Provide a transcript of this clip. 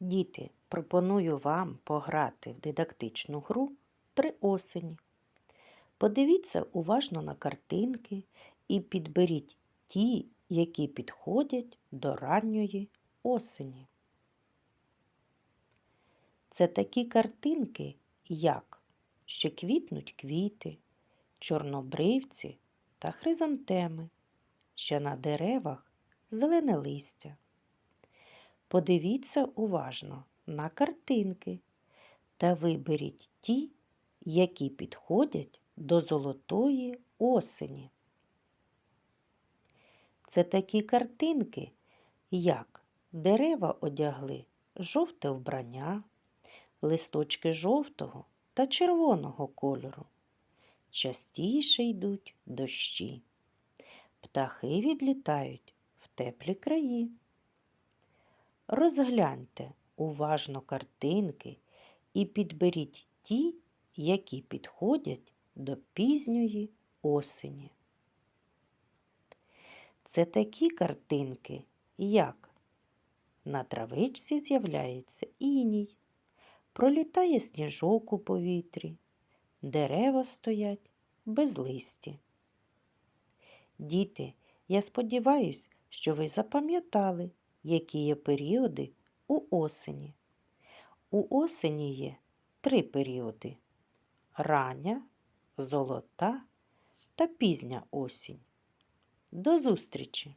Діти, пропоную вам пограти в дидактичну гру три осені. Подивіться уважно на картинки і підберіть ті, які підходять до ранньої осені. Це такі картинки, як що квітнуть квіти, чорнобривці та хризантеми, що на деревах зелене листя. Подивіться уважно на картинки та виберіть ті, які підходять до золотої осені. Це такі картинки, як дерева одягли жовте вбрання, листочки жовтого та червоного кольору. Частіше йдуть дощі. Птахи відлітають в теплі краї. Розгляньте уважно картинки і підберіть ті, які підходять до пізньої осені. Це такі картинки, як на травичці з'являється іній, пролітає сніжок у повітрі, дерева стоять без листі. Діти, я сподіваюсь, що ви запам'ятали, які є періоди у осені. У осені є три періоди рання, золота та пізня осінь. До зустрічі!